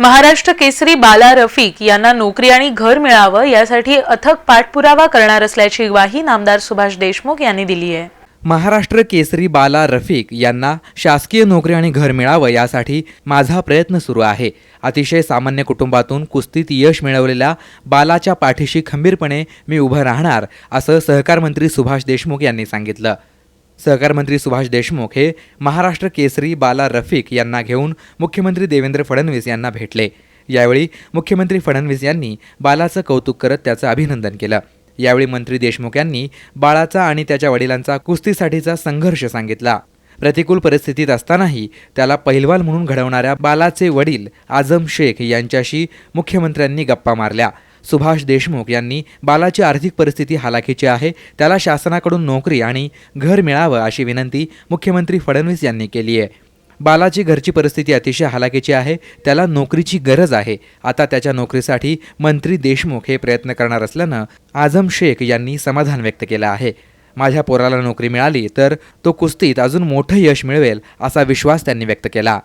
महाराष्ट्र केसरी बाला रफिक यांना नोकरी आणि घर मिळावं यासाठी अथक पाठपुरावा करणार असल्याची ग्वाही नामदार सुभाष देशमुख यांनी दिली आहे. महाराष्ट्र केसरी बाला रफिक यांना शासकीय नोकरी आणि घर मिळावं यासाठी माझा प्रयत्न सुरू आहे. अतिशय सामान्य कुटुंबातून कुस्तीत यश मिळवलेल्या बालाच्या पाठीशी खंबीरपणे मी उभं राहणार असं सहकार मंत्री सुभाष देशमुख यांनी सांगितलं. सहकार मंत्री सुभाष देशमुख हे महाराष्ट्र केसरी बाला रफिक यांना घेऊन मुख्यमंत्री देवेंद्र फडणवीस यांना भेटले. यावेळी मुख्यमंत्री फडणवीस यांनी बालाचं कौतुक करत त्याचं अभिनंदन केलं. यावेळी मंत्री देशमुख यांनी बाळाचा आणि त्याच्या वडिलांचा कुस्तीसाठीचा संघर्ष सांगितला. प्रतिकूल परिस्थितीत असतानाही त्याला पहिलवान म्हणून घडवणाऱ्या बालाचे वडील आझम शेख यांच्याशी मुख्यमंत्र्यांनी गप्पा मारल्या. सुभाष देशमुख यांनी बालाची आर्थिक परिस्थिती हालाखीची आहे. त्याला शासनाकडून नोकरी आणि घर मिळावं अशी विनंती मुख्यमंत्री फडणवीस यांनी केली आहे. बालाची घरची परिस्थिती अतिशय हालाकीची आहे. त्याला नोकरीची गरज आहे. आता त्याच्या नोकरीसाठी मंत्री देशमुख हे प्रयत्न करणार असल्यानं आझम शेख यांनी समाधान व्यक्त केलं आहे. माझ्या पोराला नोकरी मिळाली तर तो कुस्तीत अजून मोठं यश मिळवेल असा विश्वास त्यांनी व्यक्त केला.